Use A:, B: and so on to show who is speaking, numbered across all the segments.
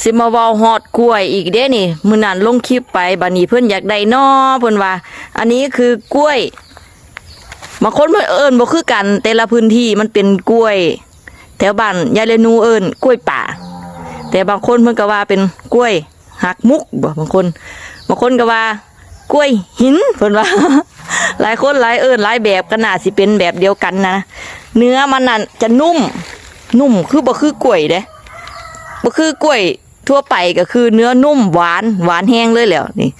A: สิมาเว้าฮอดกล้วยอีกเด้นี่มื้อนั้นลงคลิปไปบัดนี้เพิ่นอยากได้นอเพิ่นว่า อันนี้คือกล้วยบางคนเพิ่นเอิ้นบ่คือกัน แต่ละพื้นที่มันเป็นกล้วย แถวบ้านยายเรนูเอิ้นกล้วยป่า แต่บางคนเพิ่นก็ว่าเป็นกล้วยหักมุกบ่บางคนบางคนก็ว่ากล้วยหินเพิ่นว่า หลายคนหลายเอิ้นหลายแบบก็น่าสิเป็นแบบเดียวกันนะ เนื้อมันน่ะจะนุ่ม นุ่มคือบ่คือกล้วยเด้ บ่คือกล้วยทั่วไปก็คือเนื้อนุ่มหวานหวานแห้งเลยแล้วนี่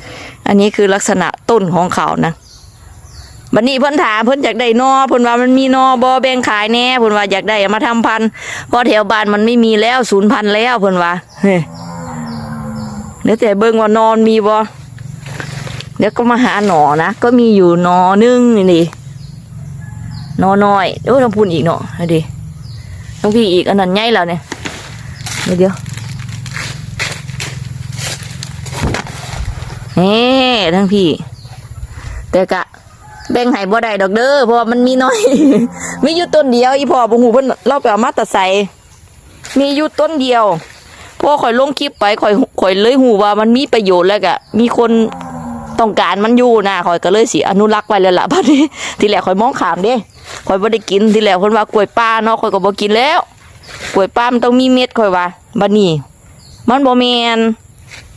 A: อันนี้คือลักษณะต้นของเขานะบัดนี้เพิ่นถามเพิ่นอยากได้นอเพิ่นว่ามันมีนอบ่แบ่งขายแน่เพิ่นว่าอยากได้มาทำพันเพราะแถวบ้านมันไม่มีแล้วศูนย์พันธุ์แล้วเพิ่นว่าเฮ้ยเดี๋ยวแต่เบิ่งว่านอนมีบ่เดี๋ยวก็มาหาหนอนะก็มีอยู่นอหนึงนี่นี่หนอน้อยโอ้ทำพูนอีกเนาะดิต้องพี่อีกอันนั้นใหญ่แล้วเนี่ย เดี๋ยวเดี๋ยวเฮ้ทั้งพี่ แต่กะ แบ่งให้บ่ได้ดอกเด้อเพราะว่ามันมีน้อย มีอยู่ต้นเดียว อีพ่อบ่ฮู้เพิ่นเราไปเอามาแตะใส่มีอยู่ต้นเดียวพอข่อยลงคลิปไปข่อยข่อยเลยฮู้ว่ามันมีประโยชน์แล้วก็มีคนต้องการมันอยู่นะข่อยก็เลยสิอนุรักษ์ไว้แล้วล่ะบัดนี้ ทีแรกข่อยมองขามเด้ข่อยบ่ได้กินทีแรกเพิ่นว่ากล้วยป้าเนาะข่อยก็บ่กินแล้ว กล้วยป้ามันต้องมีเม็ดข่อยว่าบัดนี้มันบ่แมน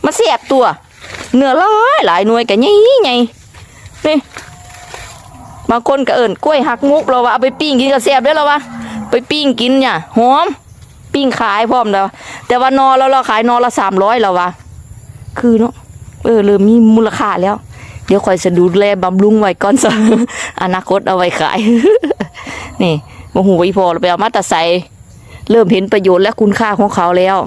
A: มันแซ่บตัว เนื้อหลายหลายหน่วยก็ใหญ่ใหญ่นี่บางคนก็เอิ้นกล้วยหักมุกเราว่าเอาไปปิ้งกินก็แซ่บเด้อเราว่าไปปิ้งกินเนี่ยหอม ปิ้งขายพร้อมแล้วแต่ว่านอเราเราขายนอละ300แล้วว่าคือเนาะเออเริ่มมีมูลค่าแล้ว เดี๋ยวคอยจะดูแลบำรุงไว้ก่อนซะอนาคตเอาไว้ขาย นี่บ่ฮู้ว่าอีพอเราไปเอามาแตะใส่ เริ่มเห็นประโยชน์และคุณค่าของเขาแล้ว